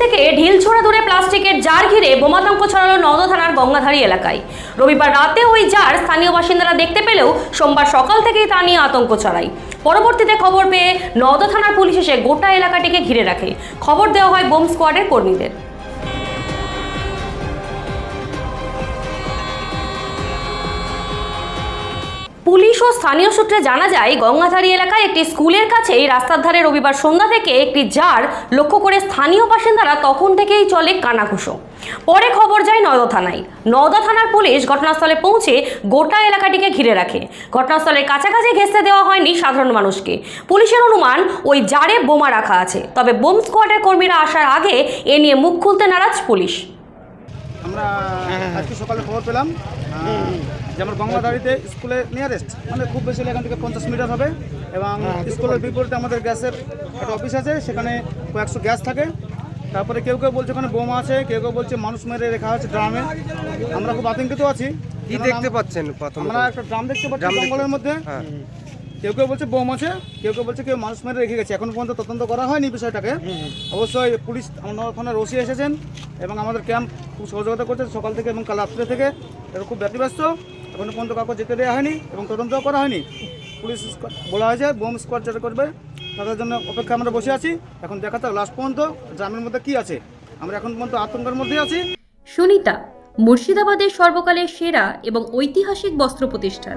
থেকে ঢিল ছোড়া দূরে প্লাস্টিকের জার ঘিরে বোমাতঙ্ক ছড়ালো নদ থানার গঙ্গাধারী এলাকায়। রবিবার রাতে ওই জার স্থানীয় বাসিন্দারা দেখতে পেলেও সোমবার সকাল থেকেই তা নিয়ে আতঙ্ক ছড়ায়। পরবর্তীতে খবর পেয়ে নদ থানার পুলিশ এসে গোটা এলাকাটিকে ঘিরে রাখে। খবর দেওয়া হয় বোম স্কোয়াডের কর্মীদের। পুলিশ ও স্থানীয় সূত্রে জানা যায়, গঙ্গাধারী এলাকায় একটি স্কুলের কাছেই রাস্তার ধারে রবিবার সন্ধ্যা থেকে একটি জার লক্ষ্য করে স্থানীয় বাসিন্দারা তখন থেকেই চলে কানাঘুষো। পরে খবর যায় নওদা থানায়। নওদা থানার পুলিশ ঘটনাস্থলে পৌঁছে গোটা এলাকাটিকে ঘিরে রাখে। ঘটনাস্থলের কাছাকাছি ঘেঁচতে দেওয়া হয়নি সাধারণ মানুষকে। পুলিশের অনুমান, ওই জারে বোমা রাখা আছে। তবে বোম স্কোয়াডের কর্মীরা আসার আগে এ নিয়ে মুখ খুলতে নারাজ পুলিশ। আমরা আজকে সকালে খবর পেলাম যে আমার গঙ্গাধারীতে স্কুলে নিয়ারেস্ট মানে খুব বেশি হলে এখান থেকে পঞ্চাশ মিটার হবে এবং স্কুলের বিপরীতে আমাদের গ্যাসের একটা অফিস আছে সেখানে কয়েকশো গ্যাস থাকে। তারপরে কেউ কেউ বলছে ওখানে বোমা আছে কেউ কেউ বলছে মানুষ মেরে রেখা আছে ড্রামে। আমরা খুব আতঙ্কিত আছি। কি দেখতে পাচ্ছেন প্রথমে আমরা একটা ড্রাম দেখতে পাচ্ছি জঙ্গলের মধ্যে। হ্যাঁ। কেউ কেউ বলছে বোম আছে কেউ কেউ বলছে কেউ মানুষ মেরে রেখে গেছে। এখন পর্যন্ত তদন্ত করা হয়নি বিষয়টাকে। অবশ্যই পুলিশ আমাদের ওখানে রসি এসেছেন এবং আমাদের ক্যাম্প খুব সহযোগিতা করছে সকাল থেকে এবং কাল রাত্রে থেকে। এটা খুব ব্যতিব্যস্ত। এখনও পর্যন্ত কাউকে যেতে দেওয়া হয়নি এবং তদন্তও করা হয়নি। পুলিশ বলা হয়েছে, বোম স্কোয়াড যেটা করবে, তাদের জন্য অপেক্ষা আমরা বসে আছি। এখন দেখা যাক লাস্ট পর্যন্ত গ্রামের মধ্যে কি আছে। আমরা এখন পর্যন্ত আতঙ্কের মধ্যেই আছি। সুনিতা, মুর্শিদাবাদের সর্বকালের সেরা এবং ঐতিহাসিক বস্ত্র প্রতিষ্ঠান।